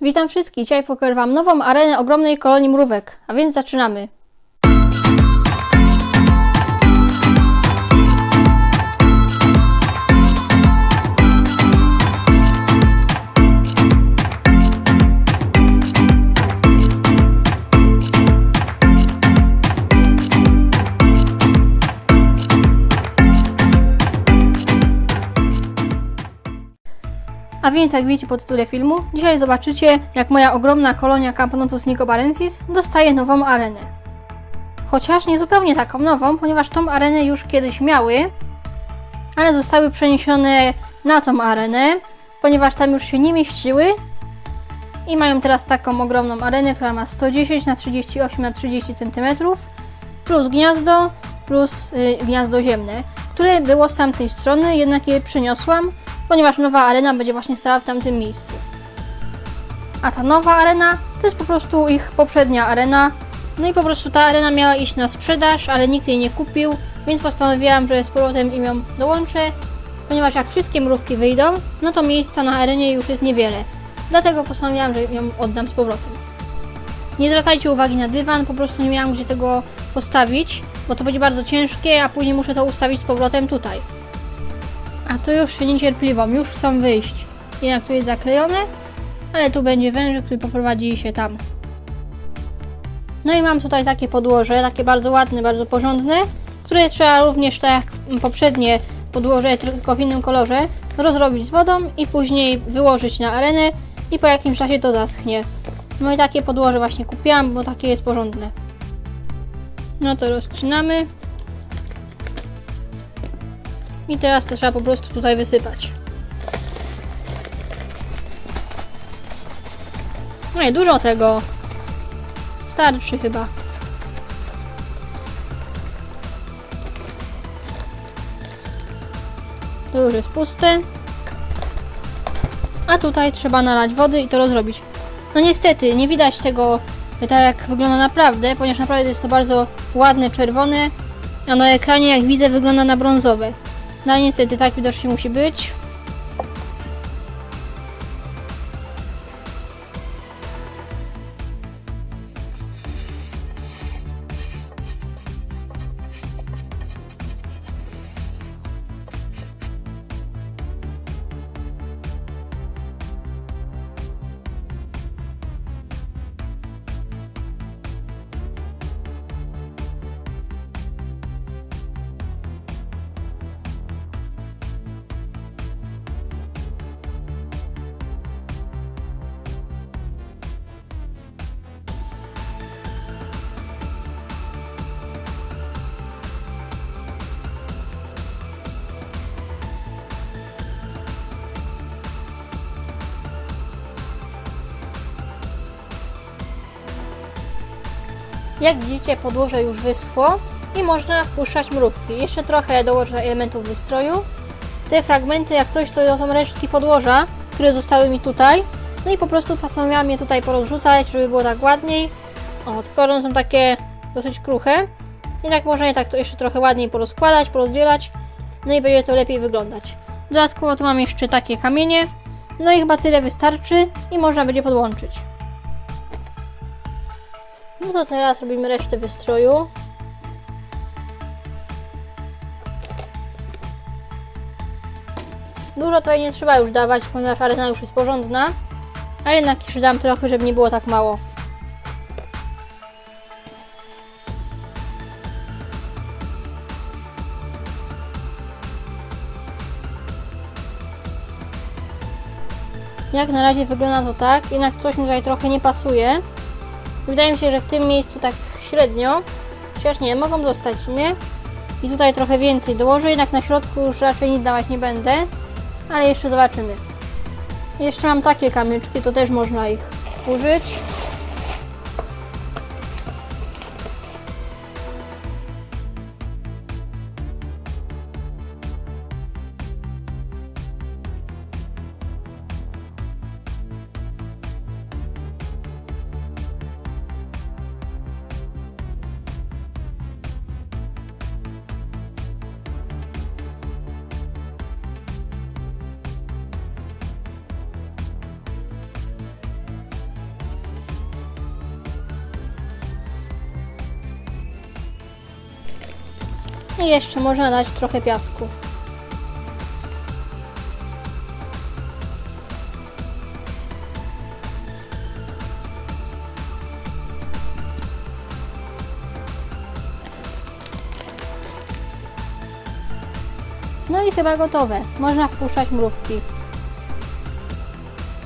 Witam wszystkich. Dzisiaj pokażę Wam nową arenę ogromnej kolonii mrówek, a więc zaczynamy. A więc jak widzicie po tytule filmu, dzisiaj zobaczycie jak moja ogromna kolonia Campnotus nicobarensis dostaje nową arenę. Chociaż nie zupełnie taką nową, ponieważ tą arenę już kiedyś miały, ale zostały przeniesione na tą arenę, ponieważ tam już się nie mieściły i mają teraz taką ogromną arenę, która ma 110 na 38 na 30 cm plus gniazdo, plus y, gniazdo ziemne, które było z tamtej strony, jednak je przyniosłam, ponieważ nowa arena będzie właśnie stała w tamtym miejscu. A ta nowa arena to jest po prostu ich poprzednia arena. No i po prostu ta arena miała iść na sprzedaż, ale nikt jej nie kupił, więc postanowiłam, że z powrotem im ją dołączę, ponieważ jak wszystkie mrówki wyjdą, no to miejsca na arenie już jest niewiele. Dlatego postanowiłam, że ją oddam z powrotem. Nie zwracajcie uwagi na dywan, po prostu nie miałam gdzie tego postawić, bo to będzie bardzo ciężkie, a później muszę to ustawić z powrotem tutaj. A tu już się niecierpliwą, już chcą wyjść. Jednak tu jest zaklejone, ale tu będzie wężyk, który poprowadzi się tam. No i mam tutaj takie podłoże, takie bardzo ładne, bardzo porządne, które trzeba również, tak jak poprzednie podłoże, tylko w innym kolorze, rozrobić z wodą i później wyłożyć na arenę i po jakimś czasie to zaschnie. No i takie podłoże właśnie kupiłam, bo takie jest porządne. No to rozkrzynamy. I teraz to trzeba po prostu tutaj wysypać. No i dużo tego. Starczy chyba. To już jest puste. A tutaj trzeba nalać wody i to rozrobić. No niestety, nie widać tego tak jak wygląda naprawdę, ponieważ naprawdę jest to bardzo ładne, czerwone, a na ekranie jak widzę wygląda na brązowe. No niestety tak widocznie musi być. Jak widzicie, podłoże już wyschło i można wpuszczać mrówki. Jeszcze trochę dołożę elementów wystroju. Te fragmenty, jak coś, to są resztki podłoża, które zostały mi tutaj. No i po prostu postanowiłam je tutaj porozrzucać, żeby było tak ładniej. O, tylko one są takie dosyć kruche. Jednak można je tak to jeszcze trochę ładniej porozkładać, porozdzielać. No i będzie to lepiej wyglądać. Dodatkowo tu mam jeszcze takie kamienie. No i chyba tyle wystarczy i można będzie podłączyć. No to teraz robimy resztę wystroju. Dużo tutaj nie trzeba już dawać, ponieważ arena już jest porządna. A jednak jeszcze dam trochę, żeby nie było tak mało. Jak na razie wygląda to tak, jednak coś mi tutaj trochę nie pasuje. Wydaje mi się, że w tym miejscu tak średnio, chociaż nie, mogą zostać sumie. I tutaj trochę więcej dołożę, jednak na środku już raczej nic dawać nie będę, ale jeszcze zobaczymy. Jeszcze mam takie kamyczki, to też można ich użyć. I jeszcze można dać trochę piasku. No i chyba gotowe. Można wpuszczać mrówki.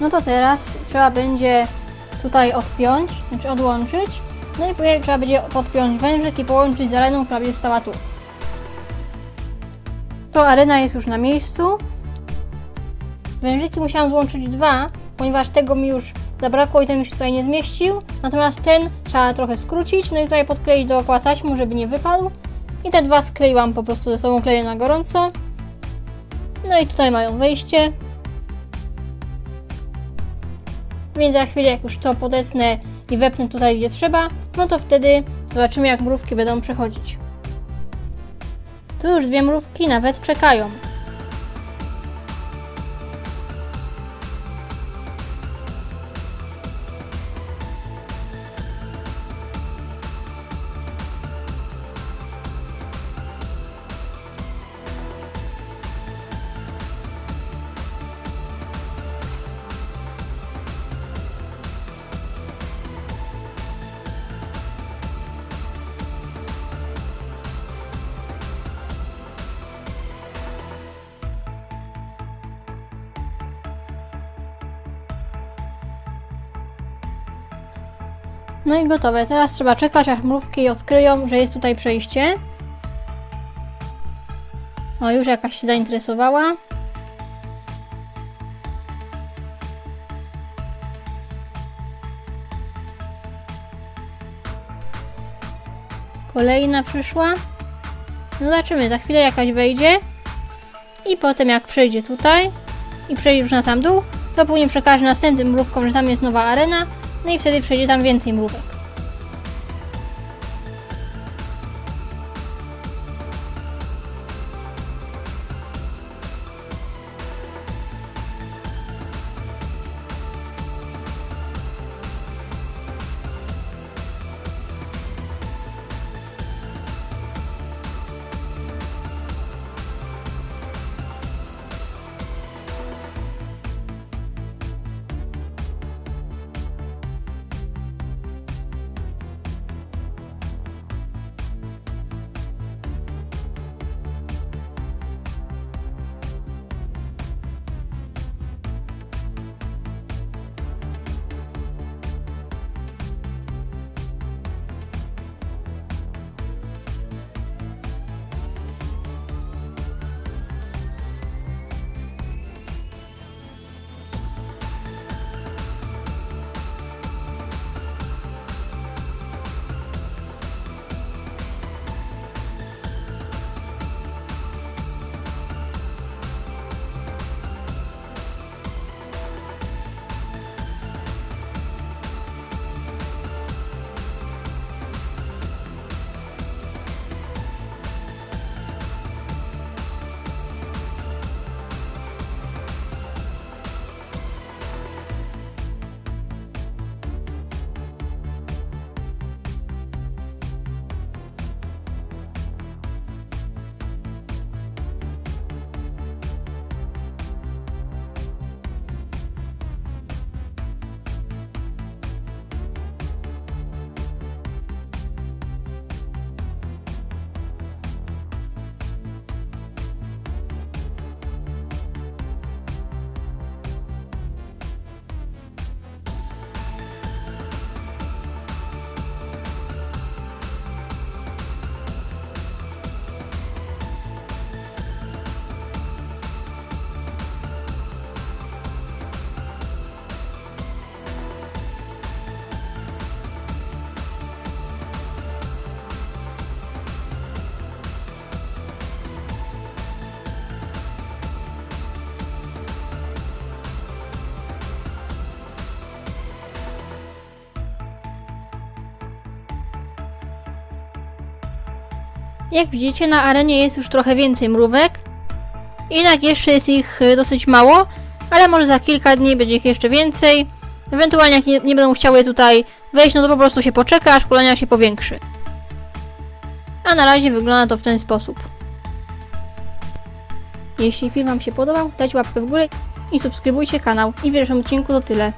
No to teraz trzeba będzie tutaj odpiąć, znaczy odłączyć. No i później trzeba będzie podpiąć wężyk i połączyć z areną, która będzie stała tu. To arena jest już na miejscu. Wężyki musiałam złączyć dwa, ponieważ tego mi już zabrakło i ten już tutaj nie zmieścił. Natomiast ten trzeba trochę skrócić, no i tutaj podkleić dookoła taśmą, żeby nie wypadł. I te dwa skleiłam po prostu ze sobą klejem na gorąco. No i tutaj mają wejście. Więc za chwilę, jak już to podesnę i wepnę tutaj, gdzie trzeba, no to wtedy zobaczymy, jak mrówki będą przechodzić. Tu już dwie mrówki nawet czekają. No i gotowe. Teraz trzeba czekać, aż mrówki odkryją, że jest tutaj przejście. O, już jakaś się zainteresowała. Kolejna przyszła. No zobaczymy, za chwilę jakaś wejdzie. I potem jak przejdzie tutaj i przejdzie już na sam dół, to później przekaże następnym mrówkom, że tam jest nowa arena. No i wtedy przejdzie tam więcej mrówek. Jak widzicie, na arenie jest już trochę więcej mrówek. Jednak jeszcze jest ich y, dosyć mało, ale może za kilka dni będzie ich jeszcze więcej. Ewentualnie jak nie, nie będą chciały tutaj wejść, no to po prostu się poczeka, aż kolania się powiększy. A na razie wygląda to w ten sposób. Jeśli film Wam się podobał, dajcie łapkę w górę i subskrybujcie kanał. I w pierwszym odcinku to tyle.